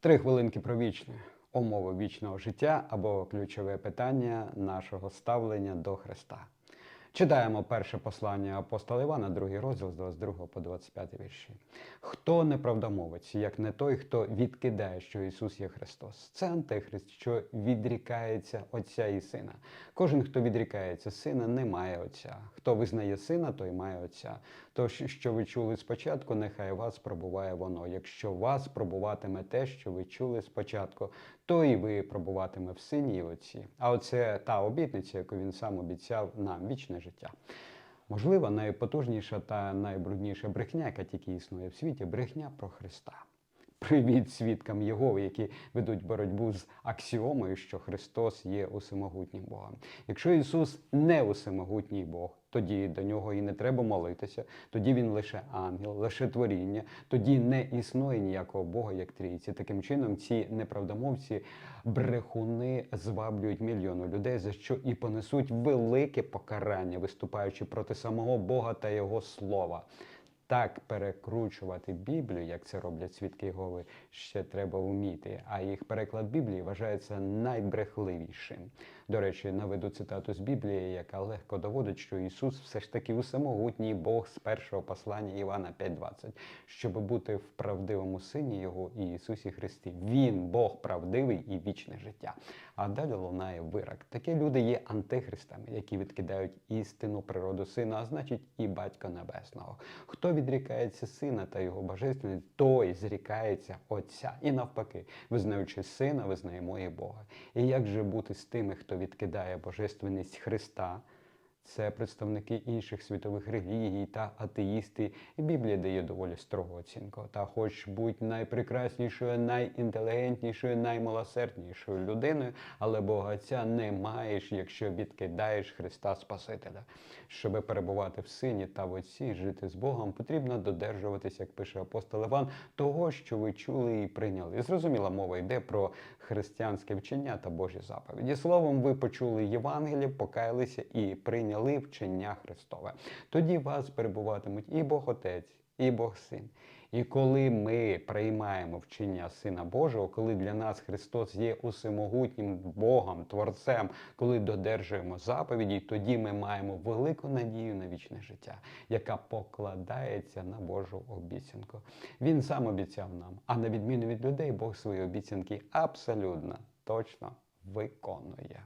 Три хвилинки про вічне. Умови вічного життя або ключове питання нашого ставлення до Христа. Читаємо перше послання апостола Івана, другий розділ з 22 по 25 вірші. Хто неправдомовець, як не той, хто відкидає, що Ісус є Христос? Це антихрист, що відрікається Отця і Сина. Кожен, хто відрікається сина, не має Отця. Хто визнає сина, той має Отця. Тож, що ви чули спочатку, нехай вас пробуває воно. Якщо вас пробуватиме те, що ви чули спочатку, то і ви пробуватиме в сині і отці. А оце та обітниця, яку він сам обіцяв нам вічне життя. Можливо, найпотужніша та найбрудніша брехня, яка тільки існує в світі, брехня про Христа. Привіт свідкам Єгови, які ведуть боротьбу з аксіомою, що Христос є усемогутнім Богом. Якщо Ісус не усемогутній Бог, тоді до нього і не треба молитися, тоді він лише ангел, лише творіння, тоді не існує ніякого Бога, як трійці. Таким чином, ці неправдомовці, брехуни зваблюють мільйони людей, за що і понесуть велике покарання, виступаючи проти самого Бога та Його слова. Так перекручувати Біблію, як це роблять свідки Єгови, ще треба вміти. А їх переклад Біблії вважається найбрехливішим. До речі, наведу цитату з Біблії, яка легко доводить, що Ісус все ж таки усемогутній Бог з першого послання Івана 5.20, щоб бути в правдивому сині Його і Ісусі Христі. Він Бог правдивий і вічне життя. А далі лунає вирок. Такі люди є антихристами, які відкидають істину природу сина, а значить і батька небесного. Хто відрікається сина та його божественний, той зрікається Отця. І навпаки, визнаючи сина, визнаємо і Бога. І як же бути з тими, хто відкидає божественність Христа? Це представники інших світових релігій та атеїсти. І Біблія дає доволі строгу оцінку. Та хоч будь найпрекраснішою, найінтелігентнішою, наймилосерднішою людиною, але Бога Отця не маєш, якщо відкидаєш Христа Спасителя. Щоб перебувати в сині та в отці, жити з Богом, потрібно додержуватися, як пише апостол Іван, того, що ви чули і прийняли. Зрозуміла мова йде про християнське вчення та Божі заповіді. Словом, ви почули Євангеліє, покаялися і прийняли вчення Христове. Тоді вас перебуватимуть і Бог Отець, і Бог Син. І коли ми приймаємо вчення Сина Божого, коли для нас Христос є усемогутнім Богом, Творцем, коли додержуємо заповіді, тоді ми маємо велику надію на вічне життя, яка покладається на Божу обіцянку. Він сам обіцяв нам, а на відміну від людей, Бог свої обіцянки абсолютно точно виконує.